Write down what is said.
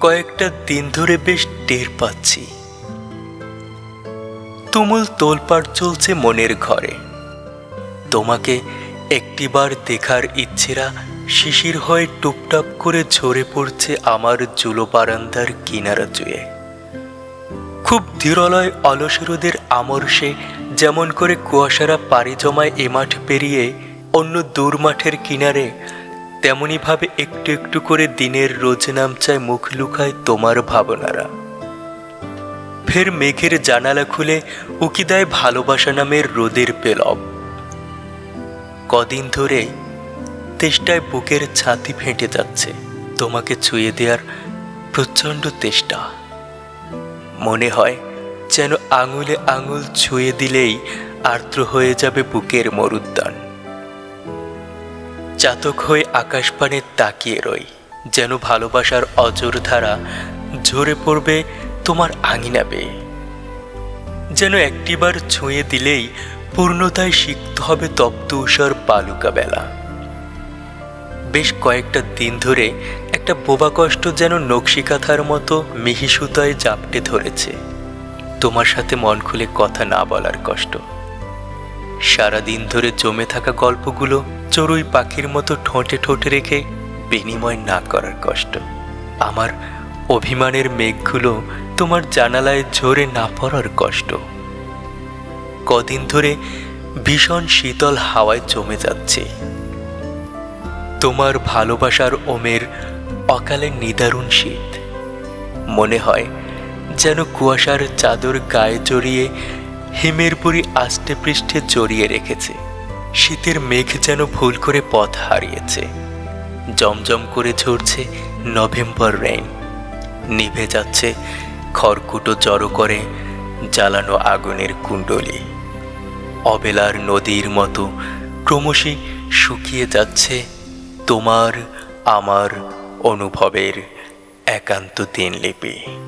কয়েকটা দিন ধরে বেশ টের পাচ্ছি। তুমুল তোলপাড় চলছে মনের ঘরে। তোমাকে একটিবার দেখার ইচ্ছেরা শিশির হয়ে টুপটাপ করে ঝরে পড়ছে আমার জুলো বারান্দার কিনারা চুয়ে খুব ধীরলয় অলস রোদের আমর্ষে যেমন করে কুয়াশারা পাড়ি জমায় এ মাঠ পেরিয়ে অন্য দূর মাঠের কিনারে তেমনিভাবে একটু একটু করে দিনের রোজ নামচায় মুখ লুকায় তোমার ভাবনারা। ফের মেঘের জানালা খুলে উকি দেয় ভালোবাসা নামের রোদের পেলব। কদিন ধরে তেষ্টায় বুকের ছাতি ফেটে যাচ্ছে, তোমাকে ছুঁয়ে দেওয়ার প্রচণ্ড তেষ্টা। মনে হয় যেন আঙুলে আঙুল ছুঁয়ে দিলেই আর্দ্র হয়ে যাবে বুকের মরুদ্যান। চাতক হয়ে আকাশপানে তাকিয়ে রই, যেন ভালোবাসার অজর ধারা ঝরে পড়বে তোমার আঙিনা বেয়ে। যেন একটিবার ছুঁয়ে দিলেই পূর্ণতায় শিখতে হবে তপ্ত উষার বালুকা বেলা। বেশ কয়েকটা দিন ধরে একটা বোবা কষ্ট যেন নকশিকাথার মতো মিহি সুতায় জাপটে ধরেছে। তোমার সাথে মন খুলে কথা না বলার কষ্ট। সারাদিন ধরে জমে থাকা গল্পগুলো চড়ুই পাখির মতো ঠোঁটে ঠোঁটে রেখে বিনিময় না করার কষ্ট। আমার অভিমানের মেঘগুলো তোমার জানালায় ঝরে না পড়ার কষ্ট। কদিন ধরে ভীষণ শীতল হাওয়ায় জমে যাচ্ছে। তোমার ভালোবাসার ওমের অকালে নিদারুণ শীত। মনে হয় যেন কুয়াশার চাদর গায়ে জড়িয়ে হিমের পুরি আষ্টে পৃষ্ঠে জড়িয়ে রেখেছে। শীতের মেঘ যেন ভুল করে পথ হারিয়েছে। জমজম করে ঝরছে নভেম্বর রেইন নিভে যাচ্ছে খড়কুটো জড়ো করে জ্বালানো আগুনের কুণ্ডলি। অবেলার নদীর মতো ক্রমশই শুকিয়ে যাচ্ছে তোমার, আমার, অনুভবের একান্ত দিনলিপি।